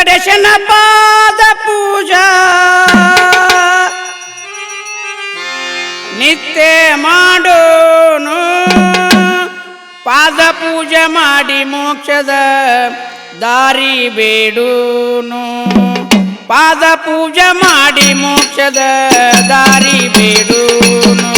ಶಿವಗಣೇಶನ ಪಾದ ಪೂಜಾ. ನಿತ್ಯ ಮಾಡೋನು. ಪಾದ ಪೂಜೆ ಮಾಡಿ ಮೋಕ್ಷದ ದಾರಿ ಬೇಡೂನು. ಪಾದ ಪೂಜೆ ಮಾಡಿ ಮೋಕ್ಷದ ದಾರಿ ಬೇಡೂನು.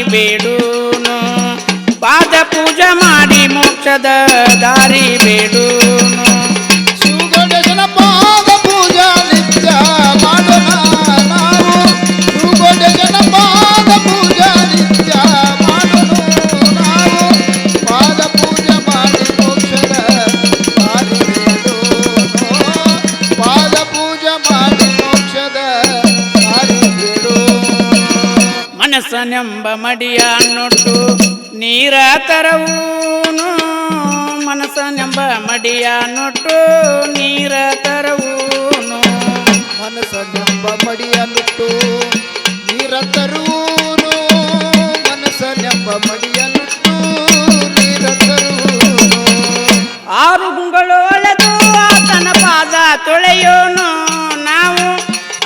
ದಾರಿ ಬೇಡೂನು. ಪಾದ ಪೂಜೆ ಮಾಡಿ ಮೋಕ್ಷದ ದಾರಿ ಬೇಡೂನು. ಮನಸ್ಸನೆಂಬ ಮಡಿಯ ನೊಟ್ಟು ನೀರ ತರವೂನು ಮನಸ್ಸನೆಂಬ ಮಡಿಯ ನೊಟ್ಟು ನೀರ ತರವೂನು. ಮನಸ್ಸನೆಂಬ ನೊಟ್ಟು ನೀರ ತರುವನು ಮನಸ್ಸನೆಂಬ ನೊಟ್ಟು ನೀರ ತರುವನು. ಆರು ಗುಂಗಳು ಒಳೆದು ಆತನ ಪಾದ ತೊಳೆಯೋನು ನಾವು.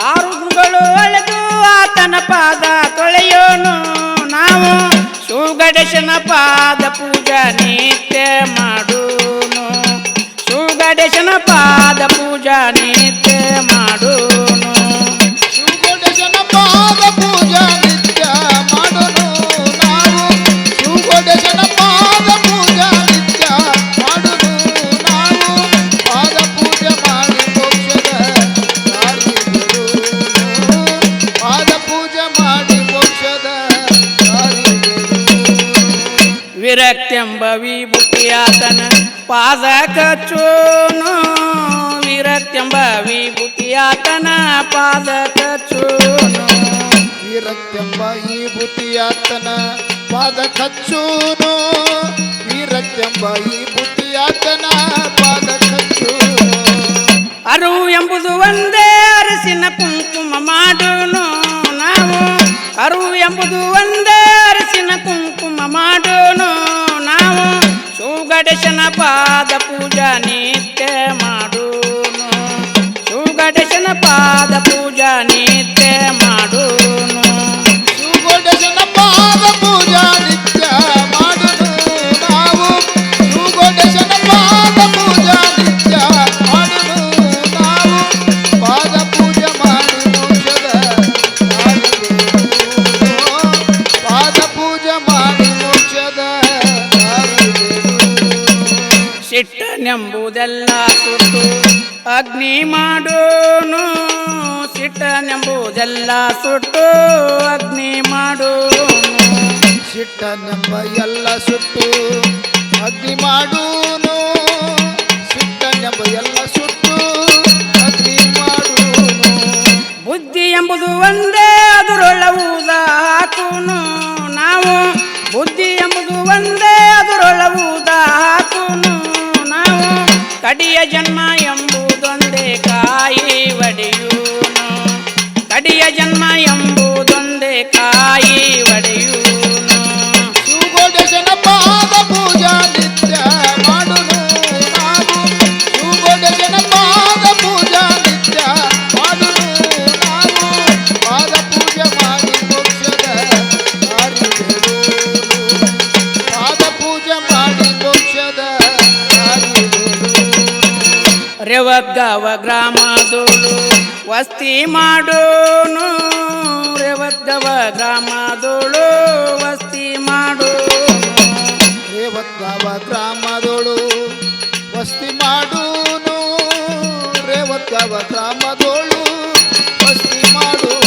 ಆರು ಗುಂಗಳು ಒಳೆದು ಆತನ ಪಾದ ನಾವು ಶಿವಗಣೇಶನ ಪಾದ ಪೂಜಾ ನಿತ್ಯ ಮಾಡು ಸುಗಡೇಶನ ಪಾದ ಪೂಜಾ ನಿತ್ಯ ಮಾಡೋನು ವಿರಕ್ತೆಂಬ ವಿಭೂತಿಯಾತನ ಪಾದ ಕಚ್ಚೋನು ವಿರಕ್ತೆಂಬ ವಿಭೂತಿಯಾತನ ಪಾದ ಕಚ್ಚೋನು ವಿರಕ್ತೆಂಬ ಈ ಬುದ್ಧಿಯಾತನ ಪಾದ ಕಚ್ಚೂನು ವೀರತ್ಯಂಬ ಈ ಬುದ್ಧಿಯಾತನ ಪಾದ ಕಚ್ಚೂನು ಅರು ಎಂಬುದು ಒಂದೇ ಅರಸಿನ ಕುಂಕುಮ ಮಾಡೋನು ನಾವು. ಅರು ಎಂಬುದು ಒಂದೇ ಶಿವಗಣೇಶನ ಪಾದ ಪೂಜಾ ನಿತ್ಯ ಮಾಡೋನು. ಶಿವಗಣೇಶನ ಪಾದ ಪೂಜಾ ನಿತ್ಯ ಸಿಟ್ಟನೆಂಬುದೆಲ್ಲ ಸುಟ್ಟು ಅಗ್ನಿ ಮಾಡೋನು. ಸಿಟ್ಟನೆಂಬುದೆಲ್ಲ ಸುಟ್ಟು ಅಗ್ನಿ ಮಾಡೋನು. ಸಿಟ್ಟನೆಂಬ ಎಲ್ಲ ಸುಟ್ಟು ಅಗ್ನಿ ಮಾಡೂನು. ಸಿಟ್ಟನೆಂಬ ಎಲ್ಲ ಸುಟ್ಟು ಅಗ್ನಿ ಮಾಡೋನು. ಬುದ್ಧಿ ಎಂಬುದು ಒಂದೇ ಹಾಕುನು. ನಾವು ಬುದ್ಧಿ ಜನ್ಮ ರೇವದ್ಗಾವ ಗ್ರಾಮದೋಳು ವಸ್ತಿ ಮಾಡೋನು. ರೇವದ್ಗಾವ ಗ್ರಾಮದೋಳು ವಸ್ತಿ ಮಾಡು. ರೇವದ್ದವ ಗ್ರಾಮದೋಳು ವಸ್ತಿ ಮಾಡೋನು. ರೇವದ್ಗಾವ ಗ್ರಾಮದೋಳು ವಸ್ತಿ ಮಾಡೋ.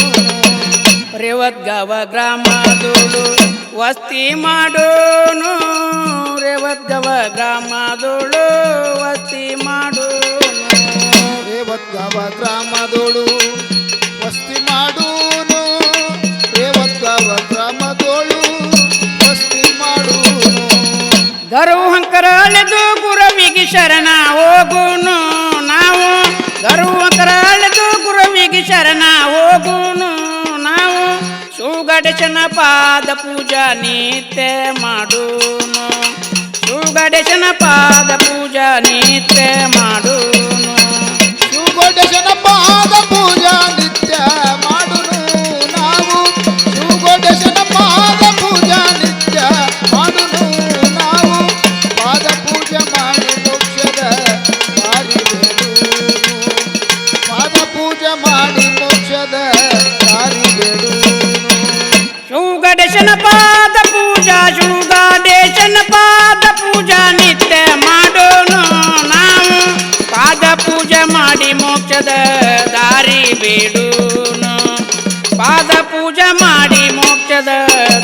ರೇವದ್ಗಾವ ಗ್ರಾಮದೋಳು ವಸ್ತಿ ಮಾಡೋನು. ರೇವದ್ಗಾವ ಗ್ರಾಮದೋಳು ವಸ್ತಿ ಮಾಡೋನು ರೇವತ್ಗಾವ ಗ್ರಾಮದೋಳು ವಸ್ತಿ ಮಾಡೂನು ರೇವತ್ಗಾವ ಗ್ರಾಮದೋಳು ವಸ್ತಿ ಮಾಡೂನು ಗರುಹಂಕರ ಅಳೆದು ಗುರವಿಗೆ ಶರಣ ಹೋಗುನು ನಾವು. ಗರುಹಂಕರ ಅಳೆದು ಗುರವಿಗೆ ಶರಣ ಹೋಗುನು ನಾವು. ಸುಗಡೇಶನ ಪಾದ ಪೂಜಾ ನಿತ್ಯ ಮಾಡೋನು ಸುಗಡೇಶನ ಪಾದ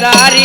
ದಾರಿ